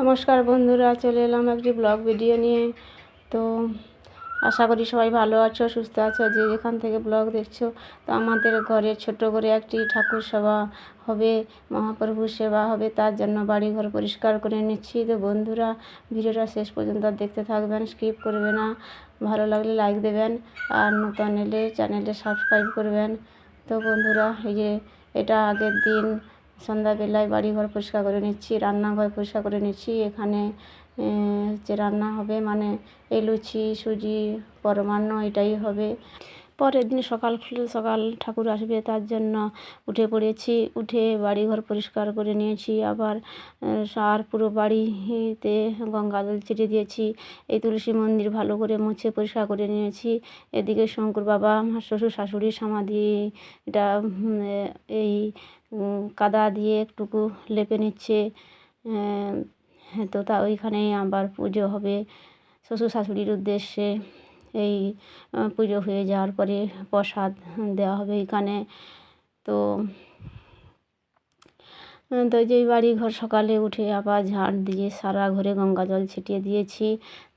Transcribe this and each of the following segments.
নমস্কার বন্ধুরা, চলে এলাম একটি ব্লগ ভিডিও নিয়ে। তো আশা করি সবাই ভালো আছো, সুস্থ আছো। যে যেখান থেকে ব্লগ দেখছ, তো আমাদের ঘরে ছোট করে একটি ঠাকুর সেবা হবে মহাপ্রভু সেবা হবে, তার জন্য বাড়ি ঘর পরিষ্কার করে নিচ্ছি। তো বন্ধুরা, ভিডিওটা শেষ পর্যন্ত দেখতে থাকবেন স্কিপ করবে না। ভালো লাগলে লাইক দেবেন, আর নতুন এলে চ্যানেলটা সাবস্ক্রাইব করবেন। তো বন্ধুরা, এই যে এটা আগের দিন সন্ধ্যাবেলায় বাড়িঘর পরিষ্কার করে নিচ্ছি, রান্নাঘর পরিষ্কার করে নিচ্ছি। এখানে হচ্ছে রান্না হবে মানে এই লুচি, সুজি, পরমান্ন এটাই হবে। পরের দিন সকাল সকাল ঠাকুর আসবে, তার জন্য উঠে পড়েছি। উঠে বাড়িঘর পরিষ্কার করে নিয়েছি। আবার আর পুরো বাড়িতে গঙ্গা জল ছিটে দিয়েছি। এই তুলসী মন্দির ভালো করে মুছে পরিষ্কার করে নিয়েছি। এদিকে শঙ্কর বাবা, আমার শ্বশুর শাশুড়ির সমাধি, এটা এই কাদা দিয়ে একটুকু লেপে নিচ্ছে। তো তা ওইখানেই আবার পুজো হবে। শ্বশুর শাশুড়ির উদ্দেশ্যে এই পুজো হয়ে যাওয়ার পরে প্রসাদ দেওয়া হবে এখানে। তো তো যেই বাড়ি ঘর সকালে উঠে আবার ঝাড় দিয়ে সারা ঘরে গঙ্গা জল ছিটিয়ে দিয়েছি।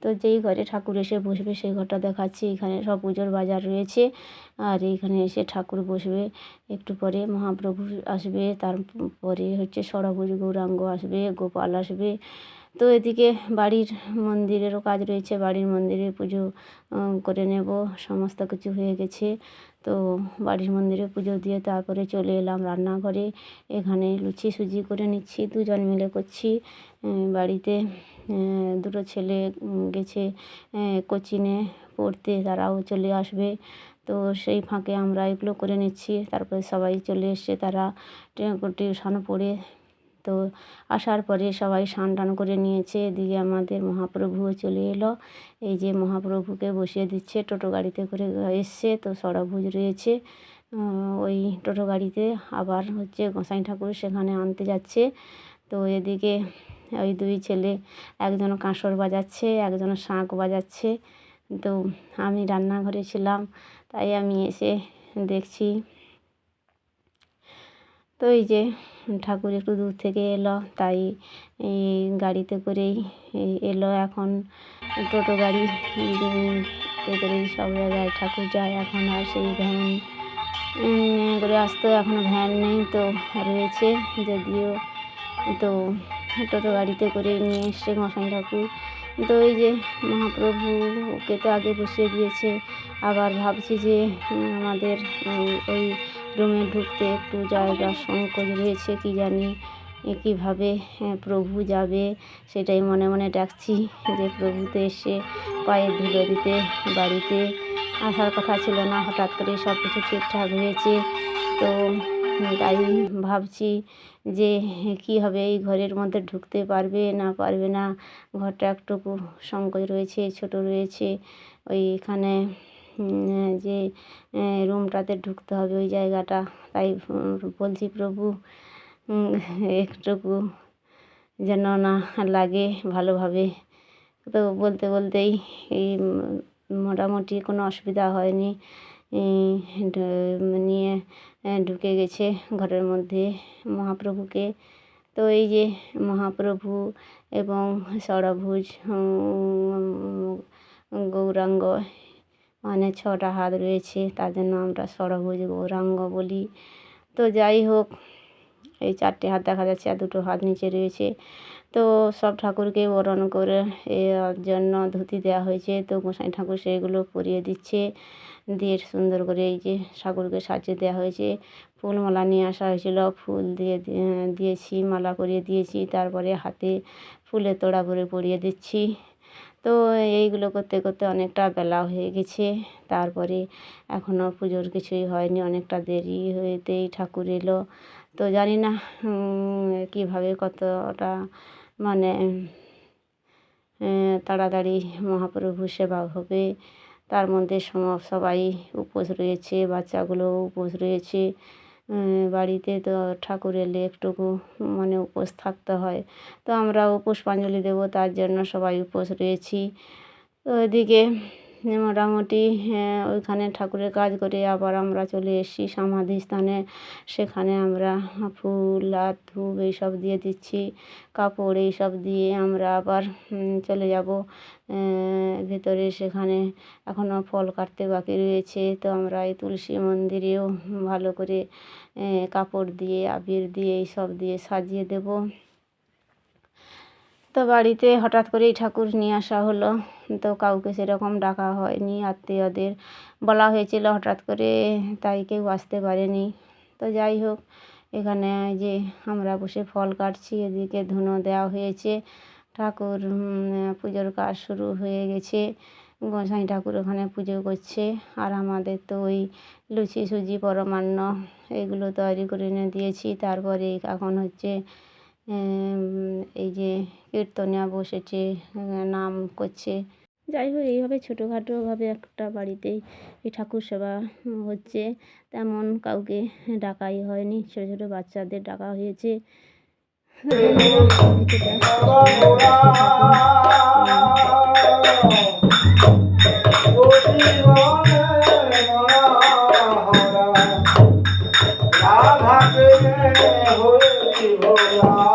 তো যেই ঘরে ঠাকুর এসে বসবে সেই ঘরটা দেখাচ্ছি। এখানে সব পুজোর বাজার রয়েছে। আর এইখানে এসে ঠাকুর বসবে। একটু পরে মহাপ্রভু আসবে। তারপরে হচ্ছে ষড়ভুজ গৌরাঙ্গ আসবে, গোপাল আসবে। তো এদিকে বাড়ির মন্দিরেরও কাজ রয়েছে, বাড়ির মন্দিরে পুজো করে নেব, সমস্ত কিছু হয়ে গেছে। তো বাড়ির মন্দিরে পুজো দিয়ে তারপরে চলে এলাম রান্নাঘরে। এখানে লুচি সুজি করে নিচ্ছি, দুজন মিলে করছি। বাড়িতে দুটো ছেলে গেছে কোচিনে পড়তে, তারাও চলে আসবে। তো সেই ফাঁকে আমরা এগুলো করে নিচ্ছি, তারপরে সবাই চলে এসছে, তারা টিউশন পড়ে তো আসার পরে সবাই স্নান টান করে নিয়েছে। এদিকে আমাদের মহাপ্রভুও চলে এলো। এই যে মহাপ্রভুকে বসিয়ে দিচ্ছে, টোটো গাড়িতে করে এসছে। তো ষড়ভুজ রয়েছে। ওই টোটো গাড়িতে আবার হচ্ছে গোসাই ঠাকুর সেখানে আনতে যাচ্ছে। তো এদিকে ওই দুই ছেলে, একজন কাঁসর বাজাচ্ছে, একজন শাঁখ বাজাচ্ছে। তো আমি রান্নাঘরে ছিলাম, তাই আমি এসে দেখছি তো এই যে ঠাকুর একটু দূর থেকে এলো, তাই গাড়িতে করেই এলো। এখন টোটো গাড়ি করেই সব জায়গায় ঠাকুর যায়। এখন আর সেই ভ্যান করে আসতো এখনও ভ্যান নেই তো রয়েছে। যদিও তো টোটো গাড়িতে করে নিয়ে এসছে গোসাই ঠাকুর। তো এই যে মহাপ্রভুকে তো আগে বসিয়ে দিয়েছে, আবার ভাবছি যে আমাদের ওই রুমে ঢুকতে একটু জায়গা সংকোচ রয়েছে কি জানি কীভাবে প্রভু যাবে, সেটাই মনে মনে ডাকছি যে প্রভুতে এসে পায়ে ধুলো দিতে বাড়িতে, আসার কথা ছিল না, হঠাৎ করে সব কিছু ঠিকঠাক হয়েছে, তো তাই ভাবছি যে কী হবে, এই ঘরের মধ্যে ঢুকতে পারবে না পারবে না। ঘরটা একটুকু সংকোচ রয়েছে, ছোট রয়েছে। ওইখানে যে রুমটাতে ঢুকতে হবে ওই জায়গাটা। তাই বলছি প্রভু একটুকু যেন না লাগে ভালোভাবে। তো বলতে বলতেই এই মোটামুটি কোনো অসুবিধা হয়নি। নিয়ে ঢুকে গেছে ঘরের মধ্যে মহাপ্রভুকে। তো এই যে মহাপ্রভু এবং সরভুজ গৌরাঙ্গ মানে ছটা হাত রয়েছে তার জন্য আমরা সরভুজ গৌরাঙ্গ বলি। তো যাই হোক এই চারটে হাত দেখা যাচ্ছে আর দুটো হাত নিচে রয়েছে। তো সব ঠাকুরকে বরণ করে এর জন্য ধুতি দেওয়া হয়েছে। তো গোসাই ঠাকুর সেইগুলো পরিয়ে দিচ্ছে। দিয়ে সুন্দর করে এই যে ঠাকুরকে সাজিয়ে দেওয়া হয়েছে। ফুল মালা নিয়ে আসা হয়েছিল। ফুল দিয়ে দিয়েছি, মালা করিয়ে দিয়েছি। তারপরে হাতে ফুলের তোড়া ভরে পরিয়ে দিচ্ছি। তো এইগুলো করতে করতে অনেকটা বেলা হয়ে গেছে। তারপরে এখনও পুজোর কিছুই হয়নি। অনেকটা দেরি হয়েতেই ঠাকুর এলো। তো জানি না কীভাবে কতটা মানে তাড়াতাড়ি মহাপ্রভু সেবা হবে। তার মধ্যে সবাই উপোস রয়েছে, বাচ্চাগুলোও উপোস রয়েছে। বাড়িতে তো ঠাকুর এলে একটুকু মানে উপোস থাকতে হয়। তো আমরা উপোস পাঞ্জলি দেবো, তার জন্য সবাই উপোস রয়েছি। তো এদিকে মোটামুটি ওইখানে ঠাকুরের কাজ করে আবার আমরা চলে এসেছি সমাধি স্থানে। সেখানে আমরা ফুল আর ধূপ এইসব দিয়ে দিচ্ছি। কাপড় এইসব দিয়ে আমরা আবার চলে যাব। ভেতরে সেখানে এখনও ফল কাটতে বাকি রয়েছে। তো আমরা এই তুলসী মন্দিরেও ভালো করে কাপড় দিয়ে, আবির দিয়ে এইসব দিয়ে সাজিয়ে দেবো। তো বাড়িতে হঠাৎ করেই ঠাকুর নিয়ে আসা হলো। তো কাউকে সেরকম ডাকা হয়নি, আত্মীয়দের বলা হয়েছিল হঠাৎ করে, তাই কেউ আসতে পারেনি। তো যাই হোক, এখানে যে আমরা বসে ফল কাটছি, এদিকে ধুনো দেওয়া হয়েছে। ঠাকুর পুজোর কাজ শুরু হয়ে গেছে। গোসাই ঠাকুর ওখানে পুজো করছে। আর আমাদের তো ওই লুচি সুজি পরমান্ন, এগুলো তৈরি করে এনে দিয়েছি। তারপরে এখন হচ্ছে এই যে কীর্তনিয়া বসেছে, নাম করছে। যাই হোক, এইভাবে ছোটোখাটোভাবে একটা বাড়িতেই এই ঠাকুর সেবা হচ্ছে। তেমন কাউকে ডাকাই হয়নি, ছোটো ছোটো বাচ্চাদের ডাকা হয়েছে। রাধা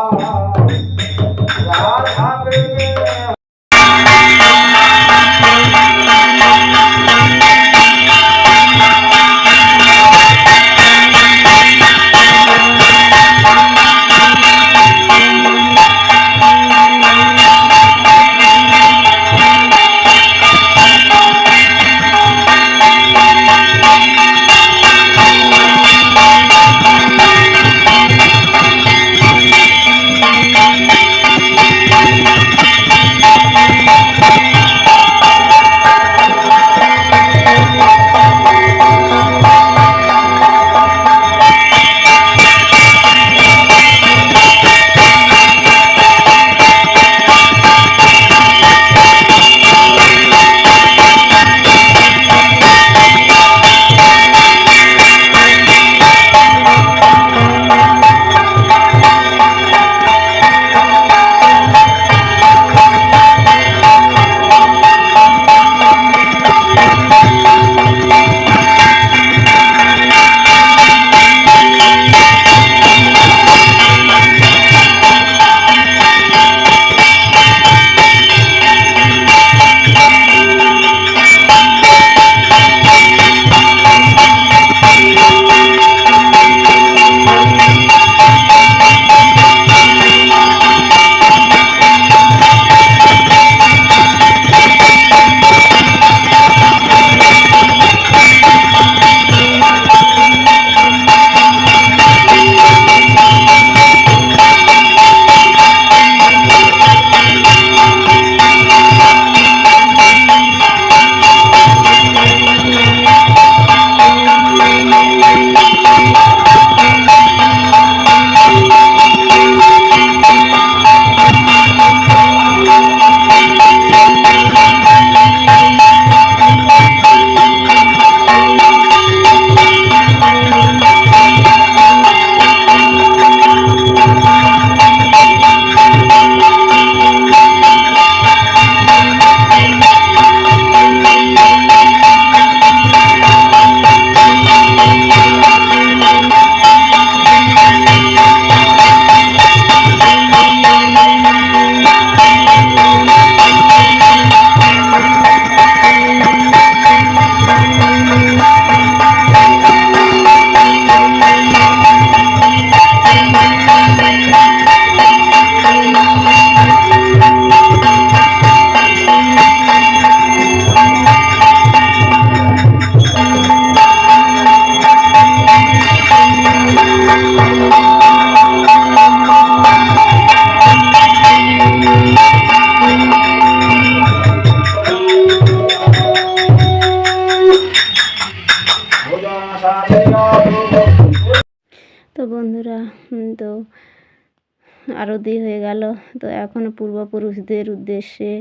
আরতি হয়ে গেল। তো এখন পূর্বপুরুষদের উদ্দেশ্যে,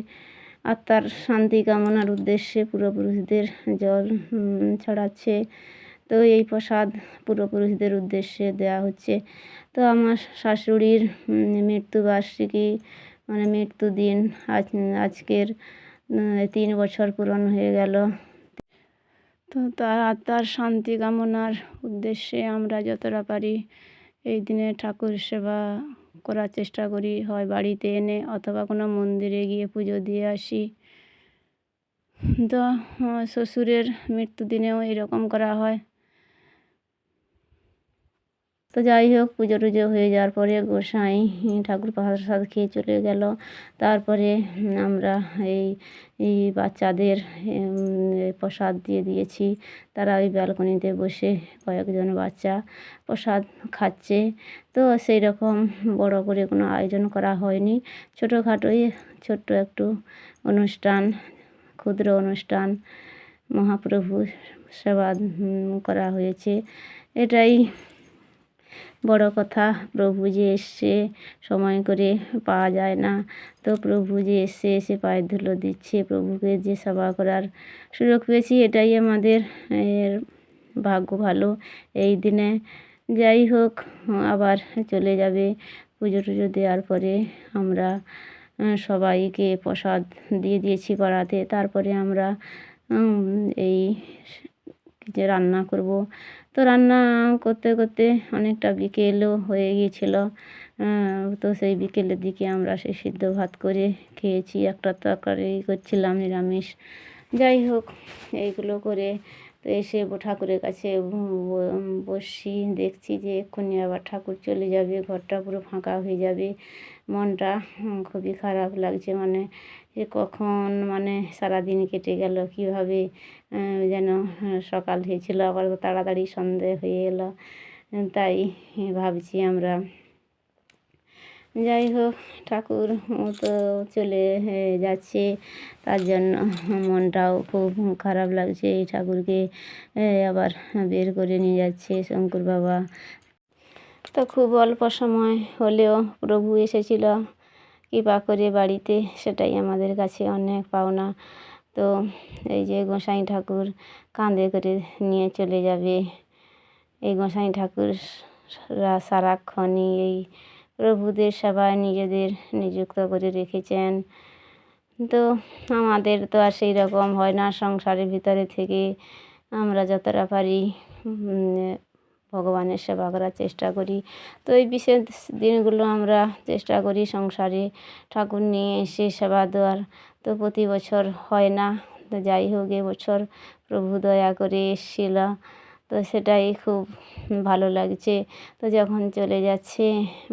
আত্মার শান্তি কামনার উদ্দেশ্যে পূর্বপুরুষদের জল ছড়াচ্ছে। তো এই প্রসাদ পূর্বপুরুষদের উদ্দেশ্যে দেওয়া হচ্ছে। তো আমার শাশুড়ির মৃত্যুবার্ষিকী মানে মৃত্যু দিন আজ, আজকের তিন বছর পূরণ হয়ে গেল। তো তার আত্মার শান্তি কামনার উদ্দেশ্যে আমরা যতটা পারি এই দিনে ঠাকুর সেবা করার চেষ্টা করি, হয় বাড়িতে এনে অথবা কোনো মন্দিরে গিয়ে পুজো দিয়ে আসি। তো শ্বশুরের মৃত্যুদিনেও এরকম করা হয়। তো যাই হোক, পুজো টুজো হয়ে যাওয়ার পরে গোসাই ঠাকুর প্রসাদ খেয়ে চলে গেল। তারপরে আমরা এই এই বাচ্চাদের প্রসাদ দিয়ে দিয়েছি। তারা ওই ব্যালকনিতে বসে কয়েকজন বাচ্চা প্রসাদ খাচ্ছে। তো সেই রকম বড় করে কোনো আয়োজন করা হয়নি। ছোটোখাটোই ছোট্ট একটু অনুষ্ঠান, ক্ষুদ্র অনুষ্ঠান মহাপ্রভু সেবা করা হয়েছে। এটাই বড় কথা, প্রভু যে এসছে সময় করে পাওয়া যায় না। তো প্রভু যে এসে এসে পায়ের ধুলো দিচ্ছে, প্রভুকে যে সেবা করার সুযোগ পেয়েছি, এটাই আমাদের, এর ভাগ্য ভালো। এই দিনে যাই হোক, আবার চলে যাবে। পুজো টুজো দেওয়ার পরে আমরা সবাইকে প্রসাদ দিয়ে দিয়েছি পাড়াতে তারপরে আমরা এই যে রান্না করব তো রান্না করতে করতে অনেকটা বিকেলও হয়ে গিয়েছিল। তো সেই বিকেলের দিকে আমরা সেই সিদ্ধ ভাত করে খেয়েছি, একটা তরকারি করছিলাম নিরামিষ। যাই হোক, এইগুলো করে তো এসে ঠাকুরের কাছে ব- ব- বসছি, দেখছি যে এক্ষুনি আবার ঠাকুর চলে যাবে, ঘরটা পুরো ফাঁকা হয়ে যাবে। মনটা খুবই খারাপ লাগছে মানে যে কখন মানে সারাদিন কেটে গেল, কীভাবে যেন সকাল হয়েছিল, আবার তাড়াতাড়ি সন্ধে হয়ে এলো। তাই ভাবছি আমরা যাই হোক ঠাকুর মতো চলে যাচ্ছে। তার জন্য মনটাও খুব খারাপ লাগছে। এই ঠাকুরকে আবার বের করে নিয়ে যাচ্ছে শঙ্কর বাবা। তো খুব অল্প সময় হলেও প্রভু এসেছিল। কৃপা করে বাড়িতে, সেটাই আমাদের কাছে অনেক পাওনা। তো এই যে গোসাই ঠাকুর কাঁধে করে নিয়ে চলে যাবে। এই গোসাই ঠাকুর সারাক্ষণই এই প্রভুদের সেবায় নিজেদের নিযুক্ত করে রেখেছেন। তো আমাদের তো আর সেই রকম হয় না, সংসারের ভিতরে থেকে আমরা যতটা পারি ভগবানের সেবা করার চেষ্টা করি। তো এই বিশেষ দিনগুলো আমরা চেষ্টা করি সংসারে ঠাকুর নিয়ে এসে সেবা দেওয়ার। তো প্রতি বছর হয় না। তো যাই হোক এবছর প্রভু দয়া করে এসেছিল তো সেটাই খুব ভালো লাগছে। তো যখন চলে যাচ্ছে,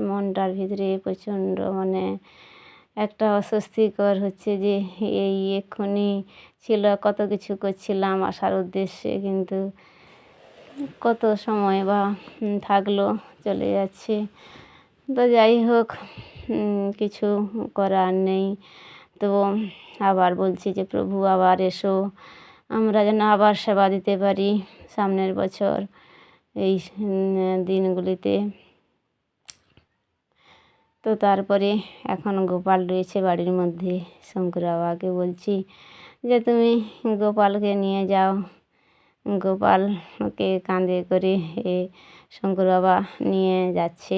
মনটার ভিতরে প্রচণ্ড মানে একটা অস্বস্তিকর হচ্ছে যে, এই এক্ষুনি ছিল, কত কিছু করছিলাম আসার উদ্দেশ্যে কিন্তু কত সময় বা থাকল চলে যাচ্ছে। তো যাই হোক কিছু করার নেই। তো আবার বলছি যে, প্রভু, আবার এসো। আমরা যেন আবার সেবা দিতে পারি সামনের বছর এই দিনগুলিতে। তো তারপরে এখন গোপাল রয়েছে বাড়ির মধ্যে শঙ্কর বাবাকে বলছি যে তুমি গোপালকে নিয়ে যাও। গোপালকে কাঁধে করে এ শঙ্কর বাবা নিয়ে যাচ্ছে।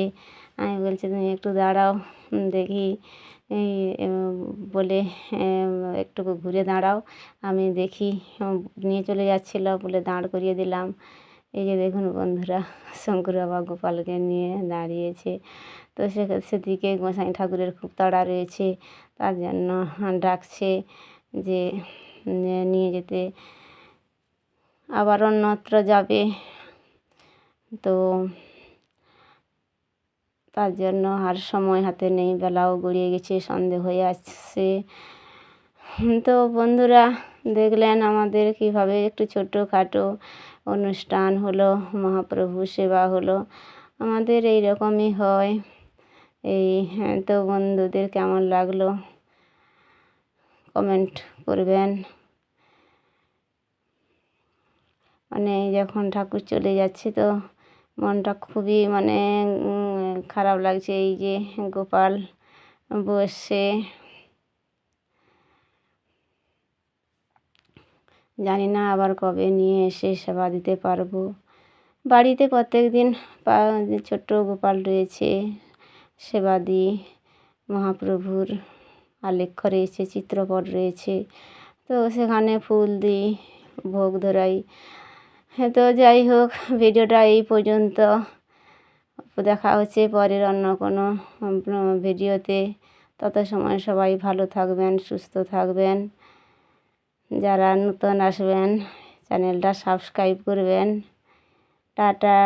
আমি বলছি তুমি একটু দাঁড়াও, দেখি বলে একটু ঘুরে দাঁড়াও। আমি দেখি নিয়ে চলে যাচ্ছিল, বলে দাঁড় করিয়ে দিলাম। এই যে দেখুন বন্ধুরা, শঙ্কর বাবা গোপালকে নিয়ে দাঁড়িয়েছে। তো সে, সেদিকে গোসাই ঠাকুরের খুব তাড়া রয়েছে। তার জন্য ডাকছে যে, নিয়ে যেতে। আবার অন্যত্র যাবে। তো তার জন্য আর সময় হাতে নেই, বেলাও গড়িয়ে গেছে, সন্ধে হয়ে আসছে। তো বন্ধুরা, দেখলেন আমাদের কীভাবে একটু ছোটোখাটো অনুষ্ঠান হলো, মহাপ্রভু সেবা হলো, আমাদের এই রকমই হয়। এই হ্যাঁ তো বন্ধুদের কেমন লাগল? কমেন্ট করবেন। মানে যখন ঠাকুর চলে যাচ্ছে তো মনটা খুবই মানে খারাপ লাগছে, এই যে গোপাল বসে জানি না আবার কবে নিয়ে এসে সেবা দিতে পারব। বাড়িতে প্রত্যেক দিন ছোট্ট গোপাল রয়েছে, সেবা দিই। মহাপ্রভুর আলেখ্য রয়েছে, চিত্রপট রয়েছে, তো সেখানে ফুল দিই, ভোগ ধরাই। তো যাই হোক, ভিডিওটা এই পর্যন্ত। দেখা হচ্ছে পরের অন্য কোনো ভিডিওতে। তত সময় সবাই ভালো থাকবেন, সুস্থ থাকবেন। যারা নতুন আসবেন, চ্যানেলটা সাবস্ক্রাইব করবেন। টাটা।